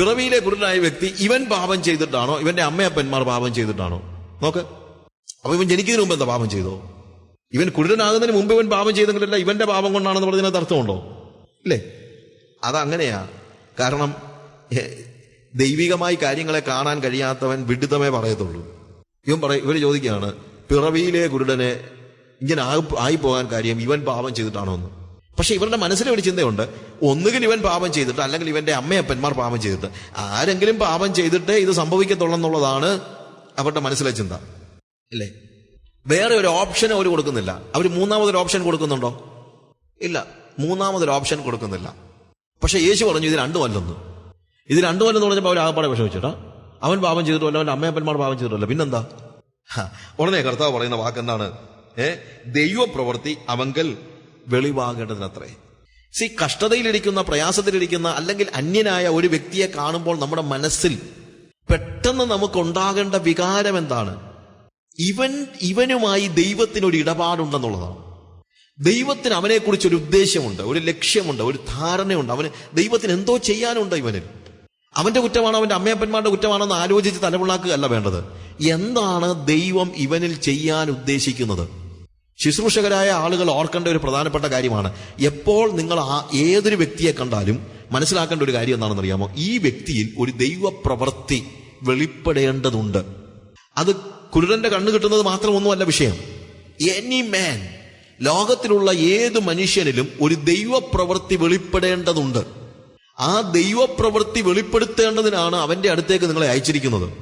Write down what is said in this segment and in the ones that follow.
പിറവിയിലെ കുരുടനായ വ്യക്തി ഇവൻ പാപം ചെയ്തിട്ടാണോ ഇവന്റെ അമ്മയപ്പന്മാർ പാപം ചെയ്തിട്ടാണോ? നോക്ക്. അപ്പൊ ഇവൻ ജനിക്കുന്നതിന് മുമ്പ് എന്താ പാപം ചെയ്തോ? ഇവൻ കുരുടനാകുന്നതിന് മുമ്പ് ഇവൻ പാപം ചെയ്തെങ്കിലല്ല ഇവന്റെ പാപം കൊണ്ടാണെന്ന് പറഞ്ഞതിനകത്ത് അർത്ഥമുണ്ടോ? ഇല്ലേ? അതങ്ങനെയാ. കാരണം ദൈവികമായി കാര്യങ്ങളെ കാണാൻ കഴിയാത്തവൻ വിഡിതമേ പറയത്തുള്ളൂ. ഇവൻ പറ ഇവർ ചോദിക്കുകയാണ് പിറവിയിലെ കുരുടനെ ഇങ്ങനെ ആയി പോകാൻ കാര്യം ഇവൻ പാപം ചെയ്തിട്ടാണോ എന്ന്? പക്ഷെ ഇവരുടെ മനസ്സിൽ ഒരു ചിന്തയുണ്ട്. ഒന്നുകിൽ ഇവൻ പാപം ചെയ്തിട്ട് അല്ലെങ്കിൽ ഇവന്റെ അമ്മയപ്പന്മാർ പാപം ചെയ്തിട്ട്. ആരെങ്കിലും പാപം ചെയ്തിട്ട് ഇത് സംഭവിക്കത്തുള്ളെന്നുള്ളതാണ് അവരുടെ മനസ്സിലെ ചിന്ത. അല്ലേ? വേറെ ഒരു ഓപ്ഷൻ അവർ കൊടുക്കുന്നില്ല. അവർ മൂന്നാമതൊരു ഓപ്ഷൻ കൊടുക്കുന്നുണ്ടോ? ഇല്ല. മൂന്നാമതൊരു ഓപ്ഷൻ കൊടുക്കുന്നില്ല. പക്ഷെ യേശു പറഞ്ഞു ഇത് രണ്ടും അല്ലെന്ന്. ഇത് രണ്ടും എന്ന് പറഞ്ഞപ്പോൾ അവർ ആകപ്പാടെ വിഷമിച്ചിട്ടാ അവൻ പാപം ചെയ്തിട്ടല്ല അവന്റെ അമ്മയപ്പന്മാർ പാപം ചെയ്തിട്ടല്ല. പിന്നെന്താ? ഉടനെ കർത്താവ് പറയുന്ന വാക്കെന്താണ്? ഏ ദൈവപ്രവൃത്തി അവങ്കൽ വെളിവാകേണ്ടതിനത്രേ. സി കഷ്ടതയിലിരിക്കുന്ന പ്രയാസത്തിലിരിക്കുന്ന അല്ലെങ്കിൽ അന്യനായ ഒരു വ്യക്തിയെ കാണുമ്പോൾ നമ്മുടെ മനസ്സിൽ പെട്ടെന്ന് നമുക്കുണ്ടാകേണ്ട വികാരം എന്താണ്? ഇവൻ ഇവനുമായി ദൈവത്തിനൊരു ഇടപാടുണ്ടെന്നുള്ളതാണ്. ദൈവത്തിന് അവനെക്കുറിച്ച് ഒരു ഉദ്ദേശമുണ്ട് ഒരു ലക്ഷ്യമുണ്ട് ഒരു ധാരണയുണ്ട്. അവന് ദൈവത്തിന് എന്തോ ചെയ്യാനുണ്ട് ഇവനിൽ. അവന്റെ കുറ്റമാണോ അവന്റെ അമ്മയപ്പന്മാരുടെ കുറ്റമാണെന്ന് ആലോചിച്ച് തലമുള്ളാക്കുകയല്ല വേണ്ടത്. എന്താണ് ദൈവം ഇവനിൽ ചെയ്യാൻ ഉദ്ദേശിക്കുന്നത്? ശുശ്രൂഷകരായ ആളുകൾ ഓർക്കേണ്ട ഒരു പ്രധാനപ്പെട്ട കാര്യമാണ്. എപ്പോൾ നിങ്ങൾ ആ ഏതൊരു വ്യക്തിയെ കണ്ടാലും മനസ്സിലാക്കേണ്ട ഒരു കാര്യം എന്താണെന്ന് അറിയാമോ ഈ വ്യക്തിയിൽ ഒരു ദൈവ പ്രവൃത്തി വെളിപ്പെടേണ്ടതുണ്ട്. അത് കുരുടന്റെ കണ്ണ് കിട്ടുന്നത് മാത്രമൊന്നുമല്ല വിഷയം. എനി മാൻ ലോകത്തിലുള്ള ഏത് മനുഷ്യനിലും ഒരു ദൈവപ്രവൃത്തി വെളിപ്പെടേണ്ടതുണ്ട്. ആ ദൈവപ്രവൃത്തി വെളിപ്പെടുത്തേണ്ടതിനാണ് അവന്റെ അടുത്തേക്ക് നിങ്ങളെ അയച്ചിരിക്കുന്നത്.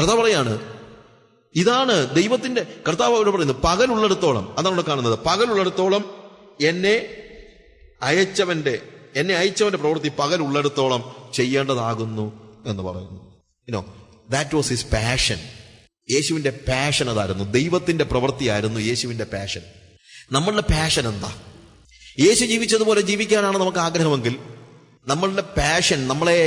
കഥ പറയാണ് ഇതാണ് ദൈവത്തിന്റെ കർത്താവ് അവിടെ പറയുന്നത് പകലുള്ളിടത്തോളം അതാണ് ഇവിടെ കാണുന്നത്. പകലുള്ളിടത്തോളം എന്നെ അയച്ചവന്റെ എന്നെ അയച്ചവന്റെ പ്രവൃത്തി പകലുള്ളിടത്തോളം ചെയ്യേണ്ടതാകുന്നു എന്ന് പറയുന്നു. You know that was his passion യേശുവിന്റെ പാഷൻ അതായിരുന്നു. ദൈവത്തിന്റെ പ്രവൃത്തിയായിരുന്നു യേശുവിന്റെ പാഷൻ നമ്മളുടെ പാഷൻ എന്താ? യേശു ജീവിച്ചതുപോലെ ജീവിക്കാനാണ് നമുക്ക് ആഗ്രഹമെങ്കിൽ നമ്മളുടെ പാഷൻ നമ്മളെ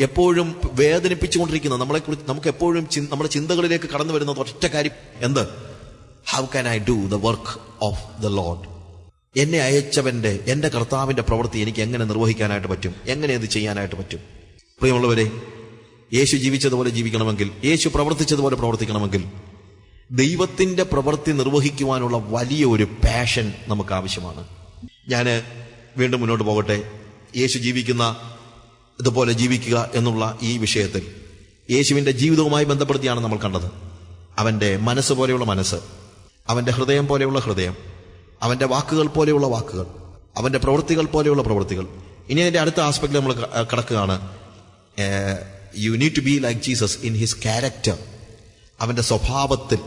എപ്പോഴും വേദനിപ്പിച്ചുകൊണ്ടിരിക്കുന്ന നമ്മളെ നമുക്ക് എപ്പോഴും നമ്മുടെ ചിന്തകളിലേക്ക് കടന്നു വരുന്ന ഒറ്റ കാര്യം. എന്ത്? How can I do the work of the Lord എന്നെ അയച്ചവന്റെ എന്റെ കർത്താവിന്റെ പ്രവൃത്തി എനിക്ക് എങ്ങനെ നിർവഹിക്കാനായിട്ട് പറ്റും? എങ്ങനെ ഇത് ചെയ്യാനായിട്ട് പറ്റും? പ്രിയമുള്ളവരെ യേശു ജീവിച്ചതുപോലെ ജീവിക്കണമെങ്കിൽ യേശു പ്രവർത്തിച്ചതുപോലെ പ്രവർത്തിക്കണമെങ്കിൽ ദൈവത്തിന്റെ പ്രവൃത്തി നിർവഹിക്കുവാനുള്ള വലിയ ഒരു പാഷൻ നമുക്ക് ആവശ്യമാണ്. ഞാൻ വീണ്ടും മുന്നോട്ട് പോകട്ടെ. യേശു ജീവിക്കുന്ന ഇതുപോലെ ജീവിക്കുക എന്നുള്ള ഈ വിഷയത്തിൽ യേശുവിന്റെ ജീവിതവുമായി ബന്ധപ്പെടുത്തിയാണ് നമ്മൾ കണ്ടത്. അവന്റെ മനസ്സ് പോലെയുള്ള മനസ്സ് അവന്റെ ഹൃദയം പോലെയുള്ള ഹൃദയം അവന്റെ വാക്കുകൾ പോലെയുള്ള വാക്കുകൾ അവന്റെ പ്രവൃത്തികൾ പോലെയുള്ള പ്രവൃത്തികൾ. ഇനി അതിന്റെ അടുത്ത ആസ്പെക്ട് നമ്മൾ കിടക്കുകയാണ്. You need to be like Jesus in his character അവന്റെ സ്വഭാവത്തിൽ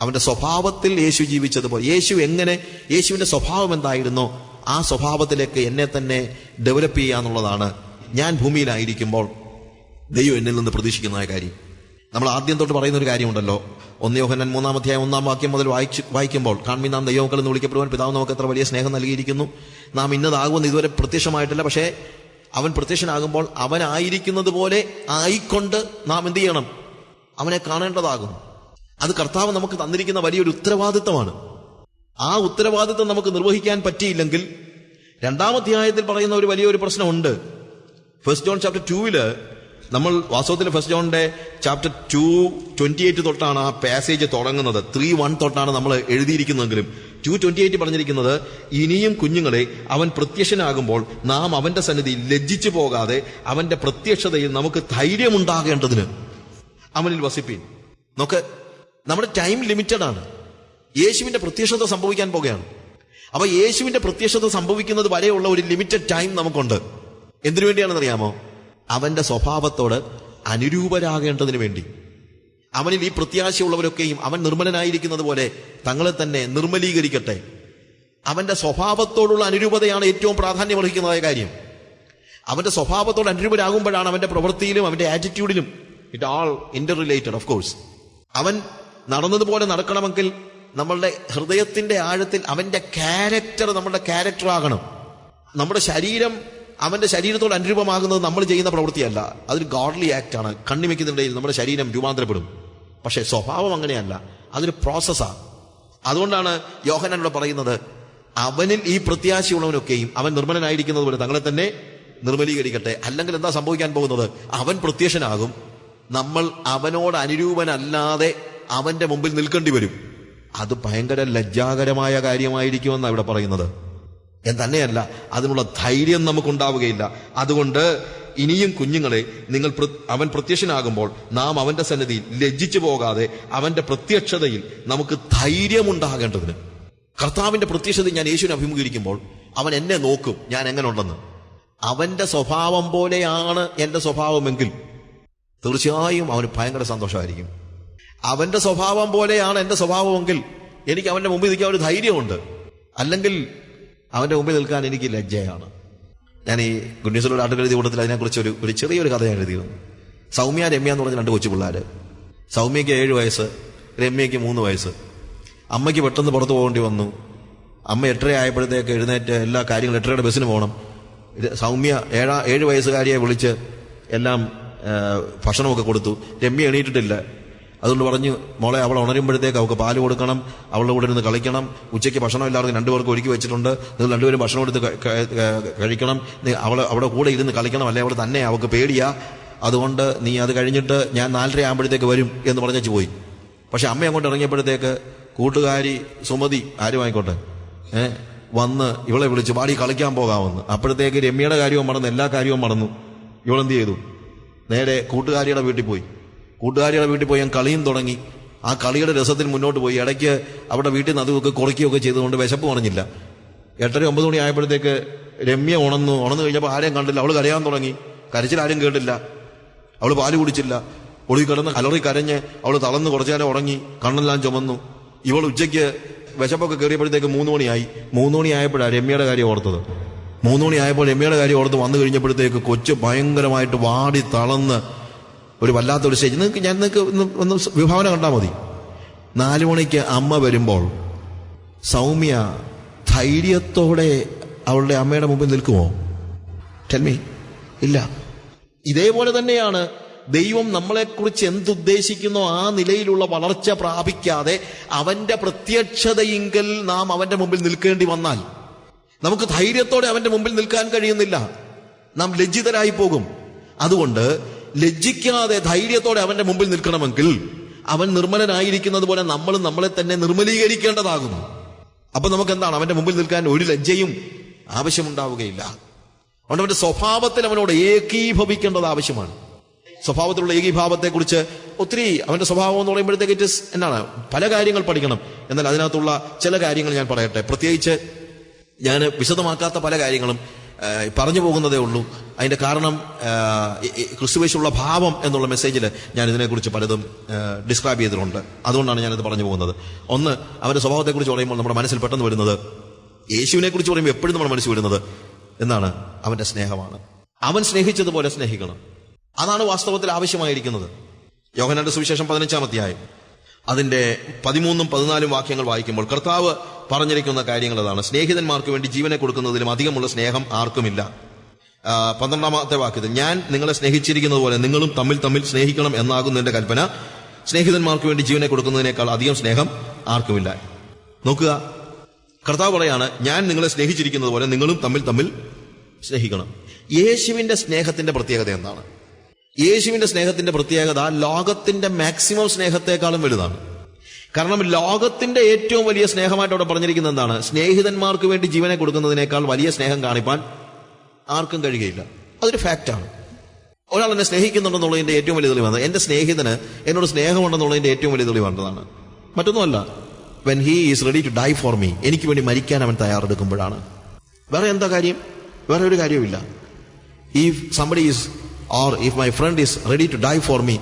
അവന്റെ സ്വഭാവത്തിൽ യേശു ജീവിച്ചതുപോലെ യേശു എങ്ങനെ യേശുവിന്റെ സ്വഭാവം എന്തായിരുന്നോ ആ സ്വഭാവത്തിലേക്ക് എന്നെ തന്നെ ഡെവലപ്പ് ചെയ്യുക എന്നുള്ളതാണ് ഞാൻ ഭൂമിയിലായിരിക്കുമ്പോൾ ദൈവം എന്നിൽ നിന്ന് പ്രതീക്ഷിക്കുന്ന കാര്യം. നമ്മൾ ആദ്യം തൊട്ട് പറയുന്ന ഒരു കാര്യമുണ്ടല്ലോ. ഒന്ന് യോഹനൻ മൂന്നാം അധ്യായം ഒന്നാം വാക്യം മുതൽ വായിച്ച് വായിക്കുമ്പോൾ കാൺമി നാം ദൈവമക്കൾ എന്ന് വിളിക്കപ്പെടുവാൻ പിതാവ് നമുക്ക് എത്ര വലിയ സ്നേഹം നൽകിയിരിക്കുന്നു. നാം ഇന്നതാകുമെന്ന് ഇതുവരെ പ്രത്യക്ഷമായിട്ടില്ല. പക്ഷേ അവൻ പ്രത്യക്ഷനാകുമ്പോൾ അവനായിരിക്കുന്നത് പോലെ ആയിക്കൊണ്ട് നാം എന്ത് ചെയ്യണം? അവനെ കാണേണ്ടതാകും അത് കർത്താവ് നമുക്ക് തന്നിരിക്കുന്ന വലിയൊരു ഉത്തരവാദിത്തമാണ്. ആ ഉത്തരവാദിത്തം നമുക്ക് നിർവഹിക്കാൻ പറ്റിയില്ലെങ്കിൽ രണ്ടാമധ്യായത്തിൽ പറയുന്ന ഒരു വലിയൊരു പ്രശ്നമുണ്ട്. ഫസ്റ്റ് ജോൺ ചാപ്റ്റർ ടൂവിൽ നമ്മൾ വാസ്തവത്തിൽ ഫസ്റ്റ് ജോണിന്റെ ചാപ്റ്റർ ടു ട്വന്റി എയ്റ്റ് തൊട്ടാണ് ആ പാസേജ് തുടങ്ങുന്നത്. ത്രീ വൺ തൊട്ടാണ് നമ്മൾ എഴുതിയിരിക്കുന്നതെങ്കിലും. ടു ട്വന്റി എയ്റ്റ് പറഞ്ഞിരിക്കുന്നത് ഇനിയും കുഞ്ഞുങ്ങളെ അവൻ പ്രത്യക്ഷനാകുമ്പോൾ നാം അവന്റെ സന്നിധിയിൽ ലജ്ജിച്ചു പോകാതെ അവന്റെ പ്രത്യക്ഷതയിൽ നമുക്ക് ധൈര്യമുണ്ടാകേണ്ടതിന് അവനിൽ വസിപ്പീൻ. നോക്ക് നമ്മുടെ ടൈം ലിമിറ്റഡ് ആണ്. യേശുവിന്റെ പ്രത്യക്ഷത സംഭവിക്കാൻ പോകുകയാണ് അപ്പൊ യേശുവിന്റെ പ്രത്യക്ഷത സംഭവിക്കുന്നത് വരെയുള്ള ഒരു ലിമിറ്റഡ് ടൈം നമുക്കുണ്ട്. എന്തിനു വേണ്ടിയാണെന്ന് അറിയാമോ അവന്റെ സ്വഭാവത്തോട് അനുരൂപരാകേണ്ടതിന് വേണ്ടി. അവനിൽ ഈ പ്രത്യാശയുള്ളവരൊക്കെയും അവൻ നിർമ്മലനായിരിക്കുന്നത് പോലെ തങ്ങളെ തന്നെ നിർമ്മലീകരിക്കട്ടെ. അവന്റെ സ്വഭാവത്തോടുള്ള അനുരൂപതയാണ് ഏറ്റവും പ്രാധാന്യം പ്രാധാന്യമർഹിക്കുന്നതായ കാര്യം. അവന്റെ സ്വഭാവത്തോട് അനുരൂപരാകുമ്പോഴാണ് അവന്റെ പ്രവൃത്തിയിലും അവന്റെ ആറ്റിറ്റ്യൂഡിലും it all interrelated of course അവൻ നടന്നതുപോലെ നടക്കണമെങ്കിൽ നമ്മളുടെ ഹൃദയത്തിന്റെ ആഴത്തിൽ അവന്റെ ക്യാരക്ടർ നമ്മളുടെ ക്യാരക്ടർ ആകണം. നമ്മുടെ ശരീരം അവന്റെ ശരീരത്തോട് അനുരൂപമാകുന്നത് നമ്മൾ ചെയ്യുന്ന പ്രവൃത്തിയല്ല. അതൊരു ഗോഡ്ലി ആക്ട് ആണ്. കണ്ണിമയ്ക്കുന്നതിനിടയിൽ നമ്മുടെ ശരീരം രൂപാന്തരപ്പെടും. പക്ഷേ സ്വഭാവം അങ്ങനെയല്ല. അതൊരു പ്രോസസ്സാണ് അതുകൊണ്ടാണ് യോഹനാനോട് പറയുന്നത് അവനിൽ ഈ പ്രത്യാശയുള്ളവനൊക്കെയും അവൻ നിർമ്മലനായിരിക്കുന്നത് പോലെ തങ്ങളെ തന്നെ നിർമ്മലീകരിക്കട്ടെ. അല്ലെങ്കിൽ എന്താ സംഭവിക്കാൻ പോകുന്നത്? അവൻ പ്രത്യക്ഷനാകും. നമ്മൾ അവനോട് അനുരൂപനല്ലാതെ അവന്റെ മുമ്പിൽ നിൽക്കേണ്ടി വരും. അത് ഭയങ്കര ലജ്ജാകരമായ കാര്യമായിരിക്കുമെന്നാണ് ഇവിടെ പറയുന്നത്. തന്നെയല്ല അതിനുള്ള ധൈര്യം നമുക്കുണ്ടാവുകയില്ല. അതുകൊണ്ട് ഇനിയും കുഞ്ഞുങ്ങളെ നിങ്ങൾ അവൻ പ്രത്യക്ഷനാകുമ്പോൾ നാം അവന്റെ സന്നിധിയിൽ ലജ്ജിച്ചു പോകാതെ അവന്റെ പ്രത്യക്ഷതയിൽ നമുക്ക് ധൈര്യമുണ്ടാകേണ്ടതിന്. കർത്താവിന്റെ പ്രത്യക്ഷത ഞാൻ യേശുവിനെ അഭിമുഖീകരിക്കുമ്പോൾ അവൻ എന്നെ നോക്കും ഞാൻ എങ്ങനെ ഉണ്ടെന്ന് അവന്റെ സ്വഭാവം പോലെയാണ് എന്റെ സ്വഭാവമെങ്കിൽ തീർച്ചയായും അവന് ഭയങ്കര സന്തോഷമായിരിക്കും. അവന്റെ സ്വഭാവം പോലെയാണ് എന്റെ സ്വഭാവമെങ്കിൽ എനിക്ക് അവന്റെ മുമ്പിൽ നിൽക്കാൻ ഒരു ധൈര്യമുണ്ട്. അല്ലെങ്കിൽ അവന്റെ മുമ്പിൽ നിൽക്കാൻ എനിക്ക് ലജ്ജയാണ്. ഞാൻ ഈ ഗുഡ്നീസിലൂടെ എഴുതിയ കൂട്ടത്തിൽ അതിനെക്കുറിച്ച് ഒരു ഒരു ചെറിയൊരു കഥ ഞാൻ എഴുതിയിരുന്നു. സൗമ്യ രമ്യ എന്ന് പറഞ്ഞ രണ്ട് കൊച്ചു പിള്ളേര് സൗമ്യയ്ക്ക് ഏഴ് വയസ്സ് രമ്യയ്ക്ക് മൂന്ന് വയസ്സ്. അമ്മയ്ക്ക് പെട്ടെന്ന് പുറത്തു പോകേണ്ടി വന്നു. അമ്മ എട്ടര ആയപ്പോഴത്തേക്ക് എഴുന്നേറ്റ് എല്ലാ കാര്യങ്ങളും എട്ടരയുടെ ബസ്സിന് പോകണം. സൗമ്യ ഏഴാ ഏഴ് വയസ്സുകാരിയെ വിളിച്ച് എല്ലാം ഭക്ഷണമൊക്കെ കൊടുത്തു. രമ്യ എണീറ്റിട്ടില്ല. അതുകൊണ്ട് പറഞ്ഞു മോളെ അവൾ ഉണരുമ്പോഴത്തേക്ക് അവൾക്ക് പാൽ കൊടുക്കണം അവളുടെ കൂടെ ഇരുന്ന് കളിക്കണം. ഉച്ചയ്ക്ക് ഭക്ഷണം എല്ലാവർക്കും രണ്ടുപേർക്ക് ഒരുക്കി വെച്ചിട്ടുണ്ട്. നിങ്ങൾ രണ്ടുപേരും ഭക്ഷണം എടുത്ത് കഴിക്കണം. അവൾ അവിടെ കൂടെ ഇരുന്ന് കളിക്കണം. അല്ലെ? അവൾ തന്നെ അവൾക്ക് പേടിയാ. അതുകൊണ്ട് നീ അത് കഴിഞ്ഞിട്ട് ഞാൻ നാലര ആകുമ്പോഴത്തേക്ക് വരും എന്ന് പറഞ്ഞു പോയി. പക്ഷെ അമ്മ അങ്ങോട്ട് ഇറങ്ങിയപ്പോഴത്തേക്ക് കൂട്ടുകാരി സുമതി ആരും ആയിക്കോട്ടെ. ഏ വന്ന് ഇവളെ വിളിച്ച് പാടി കളിക്കാൻ പോകാമെന്ന്. അപ്പോഴത്തേക്ക് രമ്യയുടെ കാര്യവും മറന്നു എല്ലാ കാര്യവും മറന്നു. ഇവളെന്ത് ചെയ്തു? നേരെ കൂട്ടുകാരിയുടെ വീട്ടിൽ പോയി. കൂട്ടുകാരിയുടെ വീട്ടിൽ പോയി ഞാൻ കളിയും തുടങ്ങി. ആ കളിയുടെ രസത്തിൽ മുന്നോട്ട് പോയി. ഇടയ്ക്ക് അവിടെ വീട്ടിൽ നിന്ന് അതുമൊക്കെ കുറയ്ക്കുകയൊക്കെ ചെയ്തുകൊണ്ട് വിശപ്പ് കുറഞ്ഞില്ല. എട്ടര ഒമ്പത് മണി ആയപ്പോഴത്തേക്ക് രമ്യ ഉണന്നു ഉണന്നു കഴിഞ്ഞപ്പോൾ ആരെയും കണ്ടില്ല. അവൾ കരയാൻ തുടങ്ങി. കരച്ചിൽ ആരും കേട്ടില്ല. അവൾ പാൽ കുടിച്ചില്ല. ഒളി കിടന്ന് കലറി കരഞ്ഞ് അവൾ തളർന്ന് കുറച്ചു നേരം ഉറങ്ങി. കണ്ണെല്ലാം ചുമന്നു. ഇവൾ ഉച്ചയ്ക്ക് വിശപ്പൊക്കെ കയറിയപ്പോഴത്തേക്ക് മൂന്ന് മണിയായി. മൂന്ന് മണി ആയപ്പോഴാണ് രമ്യയുടെ കാര്യം ഓർത്തത്. മൂന്ന് മണി ആയപ്പോൾ രമ്യയുടെ കാര്യം ഓർത്ത് വന്നു കഴിഞ്ഞപ്പോഴത്തേക്ക് കൊച്ചു ഭയങ്കരമായിട്ട് വാടി തളർന്ന് ഒരു വല്ലാത്തൊരു സ്റ്റേജ് നിങ്ങൾക്ക് ഞാൻ നിങ്ങൾക്ക് ഒന്ന് വിഭാവന കണ്ടാൽ മതി. നാലു മണിക്ക് അമ്മ വരുമ്പോൾ സൗമ്യ ധൈര്യത്തോടെ അവളുടെ അമ്മയുടെ മുമ്പിൽ നിൽക്കുമോ? ടെൽമി ഇല്ല. ഇതേപോലെ തന്നെയാണ് ദൈവം നമ്മളെക്കുറിച്ച് എന്തുദ്ദേശിക്കുന്നോ ആ നിലയിലുള്ള വളർച്ച പ്രാപിക്കാതെ അവന്റെ പ്രത്യക്ഷതയെങ്കിൽ നാം അവന്റെ മുമ്പിൽ നിൽക്കേണ്ടി വന്നാൽ നമുക്ക് ധൈര്യത്തോടെ അവന്റെ മുമ്പിൽ നിൽക്കാൻ കഴിയുന്നില്ല. നാം ലജ്ജിതരായി പോകും. അതുകൊണ്ട് ലജ്ജിക്കാതെ ധൈര്യത്തോടെ അവന്റെ മുമ്പിൽ നിൽക്കണമെങ്കിൽ അവൻ നിർമ്മലനായിരിക്കുന്നത് പോലെ നമ്മൾ നമ്മളെ തന്നെ നിർമ്മലീകരിക്കേണ്ടതാകുന്നു. അപ്പൊ നമുക്ക് എന്താണ് അവന്റെ മുമ്പിൽ നിൽക്കാൻ ഒരു ലജ്ജയും ആവശ്യമുണ്ടാവുകയില്ല. അതുകൊണ്ട് അവന്റെ സ്വഭാവത്തിൽ അവനോട് ഏകീഭവിക്കേണ്ടത് ആവശ്യമാണ്. സ്വഭാവത്തിലുള്ള ഏകീഭാവത്തെക്കുറിച്ച് ഒത്തിരി അവന്റെ സ്വഭാവം എന്ന് പറയുമ്പോഴത്തേക്ക് എന്താണ്? പല കാര്യങ്ങൾ പഠിക്കണം. എന്നാൽ അതിനകത്തുള്ള ചില കാര്യങ്ങൾ ഞാൻ പറയട്ടെ. പ്രത്യേകിച്ച് ഞാൻ വിശദമാക്കാത്ത പല കാര്യങ്ങളും പറഞ്ഞു പോകുന്നതേ ഉള്ളൂ. അതിന്റെ കാരണം ക്രിസ്തുവേശുള്ള ഭാവം എന്നുള്ള മെസ്സേജിൽ ഞാൻ ഇതിനെക്കുറിച്ച് പലതും ഡിസ്ക്രൈബ് ചെയ്തിട്ടുണ്ട്. അതുകൊണ്ടാണ് ഞാനിത് പറഞ്ഞു പോകുന്നത്. ഒന്ന് അവരുടെ സ്വഭാവത്തെക്കുറിച്ച് പറയുമ്പോൾ നമ്മുടെ മനസ്സിൽ പെട്ടെന്ന് വരുന്നത് യേശുവിനെ കുറിച്ച് പറയുമ്പോൾ എപ്പോഴും നമ്മുടെ മനസ്സിൽ വരുന്നത് എന്നാണ് അവന്റെ സ്നേഹമാണ്. അവൻ സ്നേഹിച്ചതുപോലെ സ്നേഹിക്കണം. അതാണ് വാസ്തവത്തിൽ ആവശ്യമായിരിക്കുന്നത്. യോഹനാന്റെ സുവിശേഷം പതിനഞ്ചാം അധ്യായം. അതിന്റെ പതിമൂന്നും പതിനാലും വാക്യങ്ങൾ വായിക്കുമ്പോൾ കർത്താവ് പറഞ്ഞിരിക്കുന്ന കാര്യങ്ങൾ അതാണ് സ്നേഹിതന്മാർക്ക് വേണ്ടി ജീവനെ കൊടുക്കുന്നതിലും അധികമുള്ള സ്നേഹം ആർക്കുമില്ല. പന്ത്രണ്ടാമത്തെ വാക്യത്തിൽ ഞാൻ നിങ്ങളെ സ്നേഹിച്ചിരിക്കുന്നത് പോലെ നിങ്ങളും തമ്മിൽ തമ്മിൽ സ്നേഹിക്കണം എന്നാകുന്നു എന്റെ കൽപ്പന സ്നേഹിതന്മാർക്ക് വേണ്ടി ജീവനെ കൊടുക്കുന്നതിനേക്കാൾ അധികം സ്നേഹം ആർക്കുമില്ല. നോക്കുക കർത്താവ് പറയാണ് ഞാൻ നിങ്ങളെ സ്നേഹിച്ചിരിക്കുന്നത് പോലെ നിങ്ങളും തമ്മിൽ തമ്മിൽ സ്നേഹിക്കണം. യേശുവിന്റെ സ്നേഹത്തിന്റെ പ്രത്യേകത എന്താണ്? യേശുവിന്റെ സ്നേഹത്തിന്റെ പ്രത്യേകത ലോകത്തിന്റെ മാക്സിമം സ്നേഹത്തെക്കാളും വലുതാണ്. കാരണം ലോകത്തിന്റെ ഏറ്റവും വലിയ സ്നേഹമായിട്ട് അവിടെ പറഞ്ഞിരിക്കുന്നത് എന്താണ്? സ്നേഹിതന്മാർക്ക് വേണ്ടി ജീവനെ കൊടുക്കുന്നതിനേക്കാൾ വലിയ സ്നേഹം കാണിപ്പാൻ ആർക്കും കഴിയുകയില്ല. അതൊരു ഫാക്റ്റാണ് ഒരാൾ എന്നെ സ്നേഹിക്കുന്നുണ്ടെന്നുള്ളതിന്റെ ഏറ്റവും വലിയ തെളിവാണ്. എന്റെ സ്നേഹിതന് എന്നോട് സ്നേഹമുണ്ടെന്നുള്ളതിന്റെ ഏറ്റവും വലിയ തെളിവാണ്ടതാണ് മറ്റൊന്നുമല്ല when he is ready to die for me എനിക്ക് വേണ്ടി മരിക്കാൻ അവൻ തയ്യാറെടുക്കുമ്പോഴാണ്. വേറെ എന്താ കാര്യം? വേറെ ഒരു കാര്യവുമില്ല. If somebody is or if my friend is ready to die for me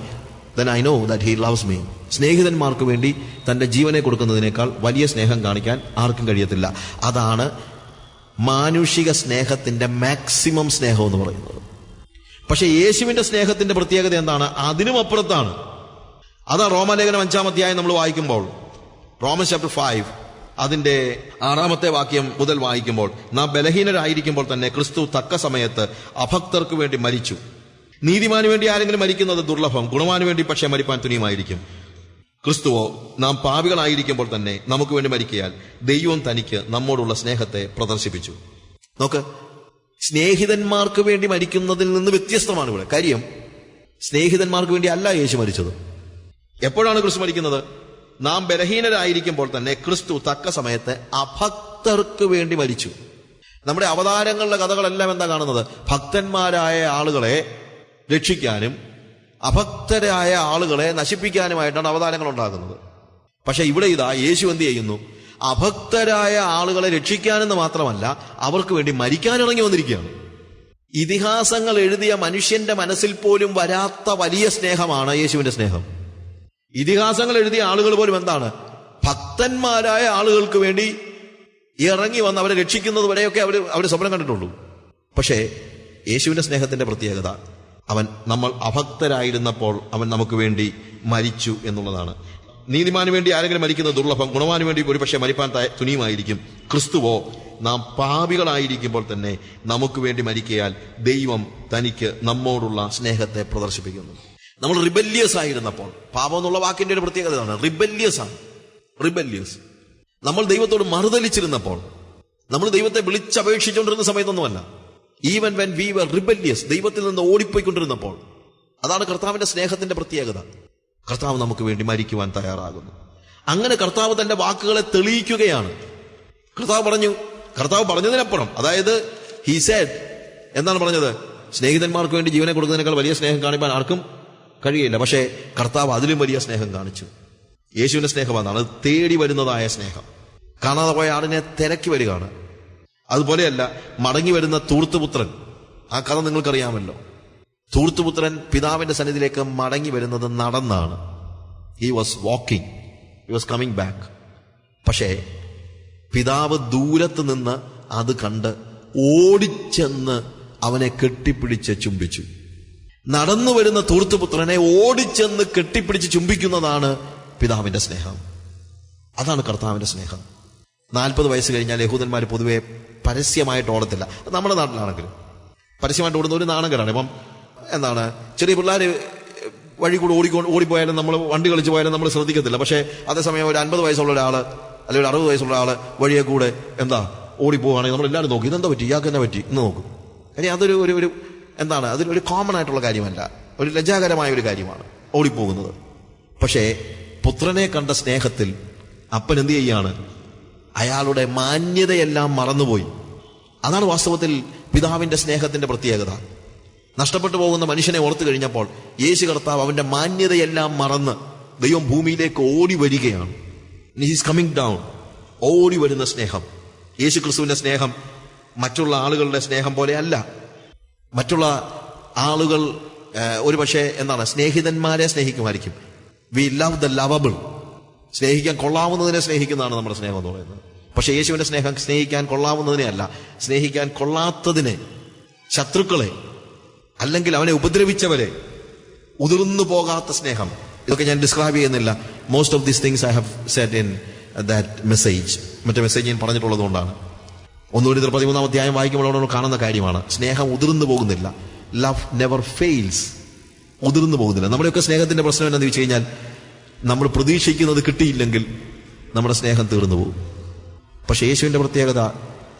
then i know that he loves me. സ്നേഹിതന്മാർക്ക് വേണ്ടി തന്റെ ജീവനെ കൊടുക്കുന്നതിനേക്കാൾ വലിയ സ്നേഹം കാണിക്കാൻ ആർക്കും കഴിയത്തില്ല. അതാണ് മാനുഷിക സ്നേഹത്തിന്റെ മാക്സിമം സ്നേഹം എന്ന് പറയുന്നത്. പക്ഷെ യേശുവിന്റെ സ്നേഹത്തിന്റെ പ്രത്യേകത എന്താണ്? അതിനും അപ്പുറത്താണ്. അതാ റോമലേഖനം അഞ്ചാം അധ്യായം നമ്മൾ വായിക്കുമ്പോൾ റോമൻ ചാപ്റ്റർ ഫൈവ് അതിന്റെ ആറാമത്തെ വാക്യം മുതൽ വായിക്കുമ്പോൾ നാം ബലഹീനരായിരിക്കുമ്പോൾ തന്നെ ക്രിസ്തു തക്ക സമയത്ത് അഭക്തർക്ക് വേണ്ടി മരിച്ചു. നീതിമാന് വേണ്ടി ആരെങ്കിലും മരിക്കുന്നത് ദുർലഭം ഗുണവാന് വേണ്ടി പക്ഷേ മരിപ്പാൻ തുനിയുമായിരിക്കും. ക്രിസ്തുവോ നാം പാപികളായിരിക്കുമ്പോൾ തന്നെ നമുക്ക് വേണ്ടി മരിക്കയാൽ ദൈവം തനിക്ക് നമ്മോടുള്ള സ്നേഹത്തെ പ്രദർശിപ്പിച്ചു. നോക്ക് സ്നേഹിതന്മാർക്ക് വേണ്ടി മരിക്കുന്നതിൽ നിന്ന് വ്യത്യസ്തമാണ് ഇവിടെ. കാര്യം സ്നേഹിതന്മാർക്ക് വേണ്ടി അല്ല യേശു മരിച്ചത്. എപ്പോഴാണ് ക്രിസ്തു മരിക്കുന്നത്? നാം ബലഹീനരായിരിക്കുമ്പോൾ തന്നെ ക്രിസ്തു തക്ക സമയത്ത് അഭക്തർക്ക് വേണ്ടി മരിച്ചു. നമ്മുടെ അവതാരങ്ങളുടെ കഥകളെല്ലാം എന്താ കാണുന്നത്? ഭക്തന്മാരായ ആളുകളെ രക്ഷിക്കാനും അഭക്തരായ ആളുകളെ നശിപ്പിക്കാനുമായിട്ടാണ് അവതാരങ്ങൾ ഉണ്ടാകുന്നത്. പക്ഷെ ഇവിടെ ഇതാ യേശു എന്ത് ചെയ്യുന്നു? അഭക്തരായ ആളുകളെ രക്ഷിക്കാനെന്ന് മാത്രമല്ല അവർക്ക് വേണ്ടി മരിക്കാനിറങ്ങി വന്നിരിക്കുകയാണ്. ഇതിഹാസങ്ങൾ എഴുതിയ മനുഷ്യന്റെ മനസ്സിൽ പോലും വരാത്ത വലിയ സ്നേഹമാണ് യേശുവിന്റെ സ്നേഹം. ഇതിഹാസങ്ങൾ എഴുതിയ ആളുകൾ പോലും എന്താണ്? ഭക്തന്മാരായ ആളുകൾക്ക് വേണ്ടി ഇറങ്ങി വന്ന് അവരെ രക്ഷിക്കുന്നത് വരെയൊക്കെ അവർ അവർ സ്വപ്നം കണ്ടിട്ടുള്ളൂ. പക്ഷേ യേശുവിന്റെ സ്നേഹത്തിന്റെ പ്രത്യേകത അവൻ നമ്മൾ അഭക്തരായിരുന്നപ്പോൾ അവൻ നമുക്ക് വേണ്ടി മരിച്ചു എന്നുള്ളതാണ്. നീതിമാന് വേണ്ടി ആരെങ്കിലും മരിക്കുന്നത് ദുർലഭം ഗുണവാന് വേണ്ടി ഒരു പക്ഷേ മരിപ്പാൻ തുനിയുമായിരിക്കും. ക്രിസ്തുവോ നാം പാപികളായിരിക്കുമ്പോൾ തന്നെ നമുക്ക് വേണ്ടി മരിക്കയാൽ ദൈവം തനിക്ക് നമ്മോടുള്ള സ്നേഹത്തെ പ്രദർശിപ്പിക്കുന്നു. നമ്മൾ റിബല്യസ് ആയിരുന്നപ്പോൾ പാപം എന്നുള്ള വാക്കിന്റെ ഒരു പ്രത്യേകതയാണ് റിബല്യസ് ആണ്. റിബല്യസ് നമ്മൾ ദൈവത്തോട് മറുതലിച്ചിരുന്നപ്പോൾ നമ്മൾ ദൈവത്തെ വിളിച്ചപേക്ഷിച്ചുകൊണ്ടിരുന്ന സമയത്തൊന്നുമല്ല. Even when we were rebellious ദൈവത്തിൽ നിന്ന് ഓടിപ്പോയിക്കൊണ്ടിരുന്നപ്പോൾ അതാണ് കർത്താവിന്റെ സ്നേഹത്തിന്റെ പ്രത്യേകത. കർത്താവ് നമുക്ക് വേണ്ടി മരിക്കുവാൻ തയ്യാറാകുന്നു. അങ്ങനെ കർത്താവ് തന്റെ വാക്കുകളെ തെളിയിക്കുകയാണ്. കർത്താവ് പറഞ്ഞു കർത്താവ് പറഞ്ഞതിനപ്പുറം അതായത് ഹി സാഡ് എന്താണ് പറഞ്ഞത്? സ്നേഹിതന്മാർക്ക് വേണ്ടി ജീവനെ കൊടുക്കുന്നതിനേക്കാൾ വലിയ സ്നേഹം കാണിക്കാൻ ആർക്കും കഴിയില്ല. പക്ഷേ കർത്താവ് അതിലും വലിയ സ്നേഹം കാണിച്ചു. യേശുവിന്റെ സ്നേഹം അതാണ് തേടി വരുന്നതായ സ്നേഹം. കാണാതെ പോയ ആളിനെ തിരക്കി വരികയാണ്. അതുപോലെയല്ല മടങ്ങി വരുന്ന തൂർത്തുപുത്രൻ. ആ കഥ നിങ്ങൾക്കറിയാമല്ലോ. തൂർത്തുപുത്രൻ പിതാവിന്റെ സന്നിധിയിലേക്ക് മടങ്ങി വരുന്നത് നടന്നാണ്. He was walking he was coming back പക്ഷേ പിതാവ് ദൂരത്ത് നിന്ന് അത് കണ്ട് ഓടിച്ചെന്ന് അവനെ കെട്ടിപ്പിടിച്ച് ചുംബിച്ചു. നടന്നു വരുന്ന തൂർത്തുപുത്രനെ ഓടിച്ചെന്ന് കെട്ടിപ്പിടിച്ച് ചുംബിക്കുന്നതാണ് പിതാവിന്റെ സ്നേഹം. അതാണ് കർത്താവിന്റെ സ്നേഹം. നാൽപ്പത് വയസ്സ് കഴിഞ്ഞാൽ യഹൂദന്മാർ പൊതുവെ പരസ്യമായിട്ട് ഓടത്തില്ല. നമ്മുടെ നാട്ടിലാണെങ്കിലും പരസ്യമായിട്ട് ഓടുന്ന ഒരു നാണകരാണ് ഇപ്പം എന്താണ്? ചെറിയ പിള്ളേർ വഴി കൂടെ ഓടിക്കൊണ്ട് ഓടിപ്പോയാലും നമ്മൾ വണ്ടി കളിച്ച് പോയാലും നമ്മൾ ശ്രദ്ധിക്കത്തില്ല. പക്ഷേ അതേസമയം ഒരു അൻപത് വയസ്സുള്ള ഒരാൾ അല്ലെങ്കിൽ ഒരു അറുപത് വയസ്സുള്ള ആൾ വഴിയെ കൂടെ എന്താ ഓടിപ്പോവുകയാണെങ്കിൽ നമ്മൾ എല്ലാവരും നോക്കി ഇതെന്താ പറ്റി? ഇയാൾക്ക് തന്നെ പറ്റി? എന്ന് നോക്കും. ഇനി അതൊരു ഒരു ഒരു എന്താണ്? അതൊരു കോമൺ ആയിട്ടുള്ള കാര്യമല്ല. ഒരു ലജ്ജാകരമായ ഒരു കാര്യമാണ് ഓടിപ്പോകുന്നത്. പക്ഷേ പുത്രനെ കണ്ട സ്നേഹത്തിൽ അപ്പൻ എന്ത് ചെയ്യാണ്? അയാളുടെ മാന്യതയെല്ലാം മറന്നുപോയി. അതാണ് വാസ്തവത്തിൽ പിതാവിന്റെ സ്നേഹത്തിന്റെ പ്രത്യേകത. നഷ്ടപ്പെട്ടു പോകുന്ന മനുഷ്യനെ ഓർത്തു കഴിഞ്ഞപ്പോൾ യേശു കർത്താവ് അവന്റെ മാന്യതയെല്ലാം മറന്ന് ദൈവം ഭൂമിയിലേക്ക് ഓടി വരികയാണ്. ഹിസ് കമ്മിങ് ഡൗൺ ഓടി വരുന്ന സ്നേഹം. യേശു ക്രിസ്തുവിന്റെ സ്നേഹം മറ്റുള്ള ആളുകളുടെ സ്നേഹം പോലെ അല്ല. മറ്റുള്ള ആളുകൾ ഒരു പക്ഷേ എന്താണ് സ്നേഹിതന്മാരെ സ്നേഹിക്കുമായിരിക്കും. വി ലവ് ദ ലവബിൾ സ്നേഹിക്കാൻ കൊള്ളാവുന്നതിനെ സ്നേഹിക്കുന്നതാണ് നമ്മുടെ സ്നേഹം എന്ന് പറയുന്നത്. പക്ഷെ യേശുവിന്റെ സ്നേഹം സ്നേഹിക്കാൻ കൊള്ളാവുന്നതിനെ അല്ല. സ്നേഹിക്കാൻ കൊള്ളാത്തതിനെ ശത്രുക്കളെ അല്ലെങ്കിൽ അവനെ ഉപദ്രവിച്ചവരെ ഉതിർന്നു പോകാത്ത സ്നേഹം. ഇതൊക്കെ ഞാൻ ഡിസ്ക്രൈബ് ചെയ്യുന്നില്ല. Most of these things I have said in that message മറ്റേ മെസ്സേജ് ഞാൻ പറഞ്ഞിട്ടുള്ളത് കൊണ്ടാണ്. ഒന്നുകൂടി പതിമൂന്നാം അധ്യായം വായിക്കുമ്പോൾ കാണുന്ന കാര്യമാണ്. സ്നേഹം ഉതിർന്നു പോകുന്നില്ല. ലവ് നെവർ ഫെയിൽസ് ഉതിർന്നു പോകുന്നില്ല. നമ്മുടെയൊക്കെ സ്നേഹത്തിന്റെ പ്രശ്നം എന്താണെന്ന് വെച്ച് കഴിഞ്ഞാൽ നമ്മൾ പ്രതീക്ഷിക്കുന്നത് കിട്ടിയില്ലെങ്കിൽ നമ്മുടെ സ്നേഹം തീർന്നു പോകും. പക്ഷെ യേശുവിന്റെ പ്രത്യേകത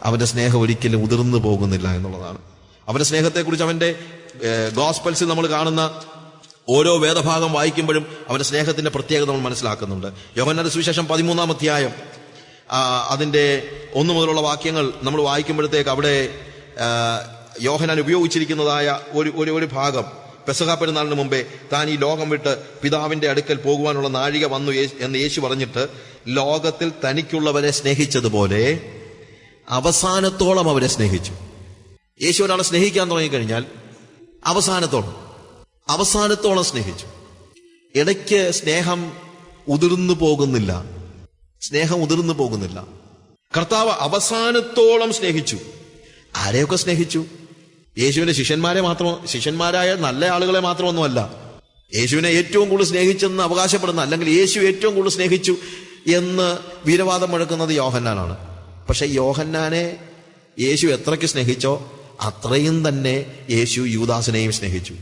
അവന്റെ സ്നേഹം ഒരിക്കലും ഉതിർന്നു പോകുന്നില്ല എന്നുള്ളതാണ്. അവന്റെ സ്നേഹത്തെക്കുറിച്ച് അവന്റെ ഗോസ്പൽസിൽ നമ്മൾ കാണുന്ന ഓരോ വേദഭാഗം വായിക്കുമ്പോഴും അവന്റെ സ്നേഹത്തിന്റെ പ്രത്യേകത നമ്മൾ മനസ്സിലാക്കുന്നുണ്ട്. യോഹന്നാന്റെ സുവിശേഷം പതിമൂന്നാം അധ്യായം അതിന്റെ ഒന്നു മുതലുള്ള വാക്യങ്ങൾ നമ്മൾ വായിക്കുമ്പോഴത്തേക്ക് അവിടെ യോഹനാൻ ഉപയോഗിച്ചിരിക്കുന്നതായ ഒരു ഒരു ഭാഗം പെസഹ പെരുന്നാളിന് മുമ്പേ താൻ ഈ ലോകം വിട്ട് പിതാവിന്റെ അടുക്കൽ പോകുവാനുള്ള നാഴിക വന്നു എന്ന് യേശു പറഞ്ഞിട്ട് ലോകത്തിൽ തനിക്കുള്ളവരെ സ്നേഹിച്ചതുപോലെ അവസാനത്തോളം അവരെ സ്നേഹിച്ചു. യേശു ഒരാളെ സ്നേഹിക്കാൻ തുടങ്ങിക്കഴിഞ്ഞാൽ അവസാനത്തോളം അവസാനത്തോളം സ്നേഹിച്ചു. ഇടയ്ക്ക് സ്നേഹം ഉതിർന്നു പോകുന്നില്ല. സ്നേഹം ഉതിർന്നു പോകുന്നില്ല. കർത്താവ് അവസാനത്തോളം സ്നേഹിച്ചു. ആരെയൊക്കെ സ്നേഹിച്ചു? യേശുവിന്റെ ശിഷ്യന്മാരെ മാത്രം ശിഷ്യന്മാരായ നല്ല ആളുകളെ മാത്രമൊന്നുമല്ല. യേശുവിനെ ഏറ്റവും കൂടുതൽ സ്നേഹിച്ചെന്ന് അവകാശപ്പെടുന്ന അല്ലെങ്കിൽ യേശു ഏറ്റവും കൂടുതൽ സ്നേഹിച്ചു എന്ന് വീരവാദം മുഴക്കുന്നത് യോഹന്നാനാണ്. പക്ഷെ യോഹന്നാനെ യേശു എത്രയ്ക്ക് സ്നേഹിച്ചോ അത്രയും തന്നെ യേശു യൂദാസിനെയും സ്നേഹിച്ചു.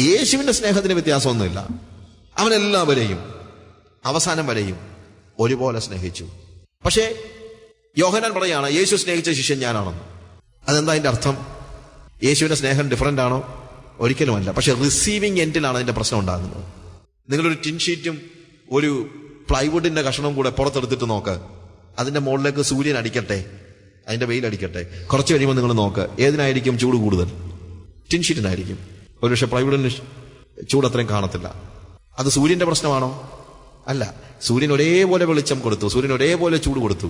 യേശുവിന്റെ സ്നേഹത്തിന് വ്യത്യാസമൊന്നുമില്ല. അവനെല്ലാവരെയും അവസാനം വരെയും ഒരുപോലെ സ്നേഹിച്ചു. പക്ഷേ യോഹനാൻ പറയാണ് യേശു സ്നേഹിച്ച ശിഷ്യൻ ഞാനാണെന്ന്. അതെന്താ അതിന്റെ അർത്ഥം? യേശുവിന്റെ സ്നേഹം ഡിഫറന്റ് ആണോ? ഒരിക്കലുമല്ല. പക്ഷെ റിസീവിങ് എൻഡിലാണ് അതിന്റെ പ്രശ്നം ഉണ്ടാകുന്നത്. നിങ്ങളൊരു ടിൻ ഷീറ്റും ഒരു പ്ലൈവുഡിന്റെ കഷണവും കൂടെ പുറത്തെടുത്തിട്ട് നോക്ക്. അതിന്റെ മുകളിലേക്ക് സൂര്യൻ അടിക്കട്ടെ. അതിന്റെ വെയിൽ അടിക്കട്ടെ. കുറച്ച് കഴിയുമ്പോൾ നിങ്ങൾ നോക്ക്. ഏതിനായിരിക്കും ചൂട് കൂടുതൽ? ടിൻഷീറ്റിനായിരിക്കും ഒരുപക്ഷെ പ്ലൈവുഡിന് ചൂട് അത്രയും കാണത്തില്ല. അത് സൂര്യന്റെ പ്രശ്നമാണോ? അല്ല. സൂര്യൻ ഒരേപോലെ വെളിച്ചം കൊടുത്തു. സൂര്യൻ ഒരേപോലെ ചൂട് കൊടുത്തു.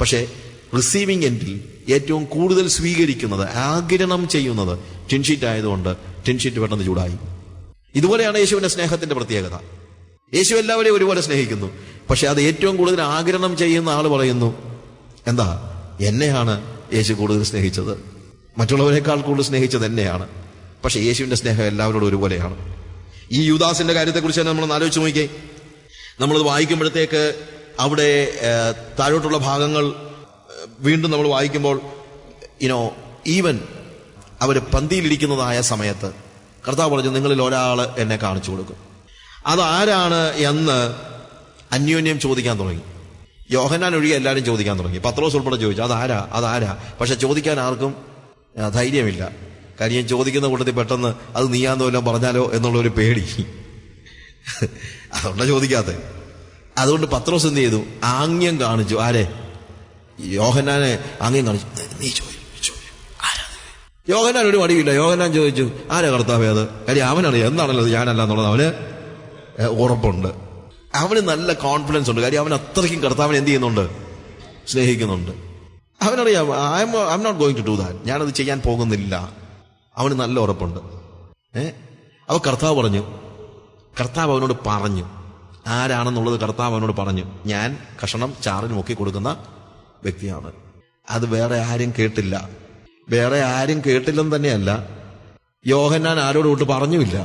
പക്ഷേ റിസീവിംഗ് എൻഡിൽ ഏറ്റവും കൂടുതൽ സ്വീകരിക്കുന്നത് ആഗിരണം ചെയ്യുന്നത് ടിൻഷീറ്റ് ആയതുകൊണ്ട് ടിൻഷീറ്റ് പെട്ടെന്ന് ചൂടായി. ഇതുപോലെയാണ് യേശുവിന്റെ സ്നേഹത്തിന്റെ പ്രത്യേകത. യേശു എല്ലാവരെയും ഒരുപോലെ സ്നേഹിക്കുന്നു. പക്ഷെ അത് ഏറ്റവും കൂടുതൽ ആഗിരണം ചെയ്യുന്ന ആൾ പറയുന്നു എന്താ എന്നെയാണ് യേശു കൂടുതൽ സ്നേഹിച്ചത്? മറ്റുള്ളവരെക്കാൾ കൂടുതൽ സ്നേഹിച്ചത് എന്നെയാണ്. പക്ഷെ യേശുവിന്റെ സ്നേഹം എല്ലാവരോടും ഒരുപോലെയാണ്. ഈ യുദാസിന്റെ കാര്യത്തെക്കുറിച്ച് തന്നെ നമ്മൾ ആലോചിച്ച് നോക്കിയേ നമ്മളത് വായിക്കുമ്പോഴത്തേക്ക് അവിടെ താഴോട്ടുള്ള ഭാഗങ്ങൾ വീണ്ടും നമ്മൾ വായിക്കുമ്പോൾ ഇനോ ഈവൻ അവർ പന്തിയിലിരിക്കുന്നതായ സമയത്ത് കർത്താവ് പറഞ്ഞു നിങ്ങളിൽ ഒരാൾ എന്നെ കാണിച്ചു കൊടുക്കും. അതാരാണ് എന്ന് അന്യോന്യം ചോദിക്കാൻ തുടങ്ങി. യോഹന്നാൻ ഒഴികെ എല്ലാവരും ചോദിക്കാൻ തുടങ്ങി. പത്രോസ് ഉൾപ്പെടെ ചോദിച്ചു അതാരാ? അതാരാ? പക്ഷെ ചോദിക്കാൻ ആർക്കും ധൈര്യമില്ല. കാര്യം ചോദിക്കുന്ന കൂട്ടത്തിൽ പെട്ടെന്ന് അത് നീയാന്ന് വല്ലതും പറഞ്ഞാലോ? എന്നുള്ളൊരു പേടി. അതുകൊണ്ട് ചോദിക്കാത്ത. അതുകൊണ്ട് പത്രോസ് എന്ത് ചെയ്തു? ആംഗ്യം കാണിച്ചു. ആരെ? യോഹന്നാനെ അങ്ങേ കാണിച്ചു നീ ചോദിച്ചു യോഹന്നാൻ ഒരു മടിയില്ല. യോഹനാൻ ചോദിച്ചു ആരാ കർത്താവേ അത്? കാര്യം അവനറിയാം. എന്താണല്ലോ ഞാനല്ല എന്നുള്ളത്. അവന് ഉറപ്പുണ്ട്. അവന് നല്ല കോൺഫിഡൻസ് ഉണ്ട്. കാര്യം അവൻ അത്രയ്ക്കും കർത്താവിനെ എന്ത് ചെയ്യുന്നുണ്ട്? സ്നേഹിക്കുന്നുണ്ട്. അവനറിയാം I am I am not going to do that ഞാനത് ചെയ്യാൻ പോകുന്നില്ല. അവന് നല്ല ഉറപ്പുണ്ട്. ഏ? അവ കർത്താവ് പറഞ്ഞു കർത്താവ് അവനോട് പറഞ്ഞു ആരാണെന്നുള്ളത് കർത്താവ് അവനോട് പറഞ്ഞു. ഞാൻ കഷണം ചാറിന് മുക്കി കൊടുക്കുന്ന വ്യക്തിയാണ്. അത് വേറെ ആരും കേട്ടില്ല. വേറെ ആരും കേട്ടില്ലെന്ന് തന്നെയല്ല യോഹന്നാൻ ആരോടോട്ട് പറഞ്ഞുമില്ല.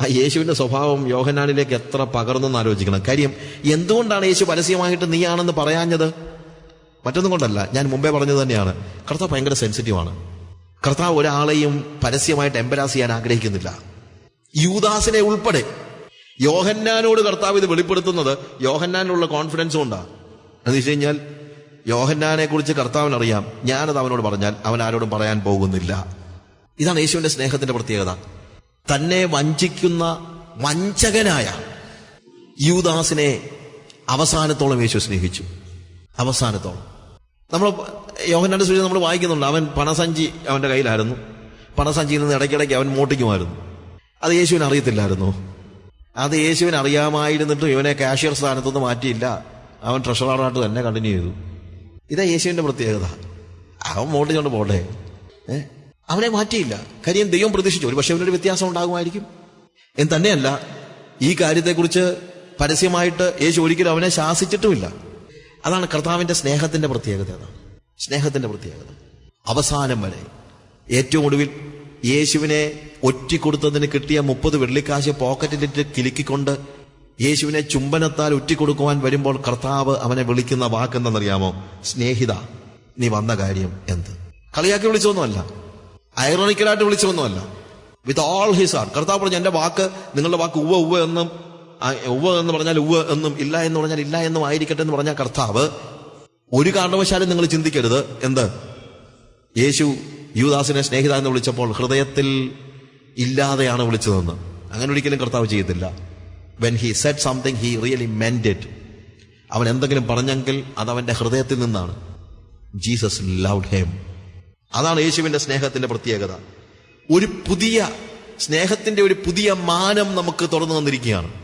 ആ യേശുവിന്റെ സ്വഭാവം യോഹന്നാനിലേക്ക് എത്ര പകർന്നെന്ന് ആലോചിക്കണം. കാര്യം എന്തുകൊണ്ടാണ് യേശു പരസ്യമായിട്ട് നീയാണെന്ന് പറയാഞ്ഞത്? മറ്റൊന്നും കൊണ്ടല്ല ഞാൻ മുമ്പേ പറഞ്ഞത് തന്നെയാണ്. കർത്താവ് ഭയങ്കര സെൻസിറ്റീവാണ് കർത്താവ് ഒരാളെയും പരസ്യമായിട്ട് എംബരാസ് ചെയ്യാൻ ആഗ്രഹിക്കുന്നില്ല. യൂദാസിനെ ഉൾപ്പെടെ യോഹന്നാനോട് കർത്താവ് ഇത് വെളിപ്പെടുത്തുന്നത് യോഹന്നാനുള്ള കോൺഫിഡൻസ് കൊണ്ടാണ് എന്ന് വെച്ച് കഴിഞ്ഞാൽ യോഹന്നാനെ കുറിച്ച് കർത്താവിന് അറിയാം ഞാനത് അവനോട് പറഞ്ഞാൽ അവൻ ആരോടും പറയാൻ പോകുന്നില്ല. ഇതാണ് യേശുവിന്റെ സ്നേഹത്തിന്റെ പ്രത്യേകത. തന്നെ വഞ്ചിക്കുന്ന വഞ്ചകനായ യൂദാസിനെ അവസാനത്തോളം യേശു സ്നേഹിച്ചു. അവസാനത്തോളം. നമ്മൾ യോഹന്നാന്റെ സൂചന നമ്മൾ വായിക്കുന്നുണ്ട്. അവൻ പണസഞ്ചി അവന്റെ കയ്യിലായിരുന്നു. പണസഞ്ചിയിൽ നിന്ന് ഇടയ്ക്കിടയ്ക്ക് അവൻ മോട്ടിക്കുമായിരുന്നു. അത് യേശുവിന് അറിയത്തില്ലായിരുന്നു. അത് യേശുവിന് അറിയാമായിരുന്നിട്ടും ഇവനെ കാഷ്യർ സ്ഥാനത്തുനിന്ന് മാറ്റിയില്ല. അവൻ ട്രഷറാറായിട്ട് തന്നെ കണ്ടിന്യൂ ചെയ്തു. ഇതാ യേശുവിന്റെ പ്രത്യേകത. അവൻ മോട്ടിച്ചോണ്ട് പോട്ടെ. അവനെ മാറ്റിയില്ല. കാര്യം ദൈവം പ്രതീക്ഷിച്ചു. ഒരു പക്ഷേ അവനൊരു വ്യത്യാസം ഉണ്ടാകുമായിരിക്കും. എന്ന് തന്നെയല്ല ഈ കാര്യത്തെക്കുറിച്ച് പരസ്യമായിട്ട് യേശു ഒരിക്കലും അവനെ ശാസിച്ചിട്ടുമില്ല. അതാണ് കർത്താവിന്റെ സ്നേഹത്തിന്റെ പ്രത്യേകത. അതാണ് സ്നേഹത്തിന്റെ പ്രത്യേകത. അവസാനം വരെ ഏറ്റവും ഒടുവിൽ യേശുവിനെ ഒറ്റിക്കൊടുത്തതിന് കിട്ടിയ മുപ്പത് വെള്ളിക്കാശ് പോക്കറ്റിലിട്ട് കിലുക്കിക്കൊണ്ട് യേശുവിനെ ചുംബനത്താൽ ഉറ്റിക്കൊടുക്കുവാൻ വരുമ്പോൾ കർത്താവ് അവനെ വിളിക്കുന്ന വാക്കെന്തെന്നറിയാമോ സ്നേഹിത നീ വന്ന കാര്യം എന്ത്? കളിയാക്കി വിളിച്ചൊന്നുമല്ല. ഐറോണിക്കലായിട്ട് വിളിച്ചൊന്നുമല്ല. വിത്ത് ഓൾ ഹിസ് ആർ കർത്താവ് പറഞ്ഞു എന്റെ വാക്ക് നിങ്ങളുടെ വാക്ക് ഉവ്വ ഉവ്വ എന്നും ഉവ ഉവ്വ എന്ന് പറഞ്ഞാൽ ഉവ്വ എന്നും ഇല്ല എന്ന് പറഞ്ഞാൽ ഇല്ല എന്നും ആയിരിക്കട്ടെ എന്ന് പറഞ്ഞ കർത്താവ് ഒരു കാരണവശാലും നിങ്ങൾ ചിന്തിക്കരുത്. എന്ത്? യേശു യൂദാസിനെ സ്നേഹിത എന്ന് വിളിച്ചപ്പോൾ ഹൃദയത്തിൽ ഇല്ലാതെയാണ് വിളിച്ചതെന്ന്. അങ്ങനെ ഒരിക്കലും കർത്താവ് ചെയ്യത്തില്ല. When he said something he really meant അവൻ എന്തെങ്കിലും പറഞ്ഞെങ്കിൽ അത് അവന്റെ ഹൃദയത്തിൽ നിന്നാണ്. ജീസസ് ലവ് ഹേം അതാണ് യേശുവിന്റെ സ്നേഹത്തിന്റെ പ്രത്യേകത. ഒരു പുതിയ സ്നേഹത്തിന്റെ ഒരു പുതിയ മാനം നമുക്ക് തുറന്നു തന്നിരിക്കുകയാണ്.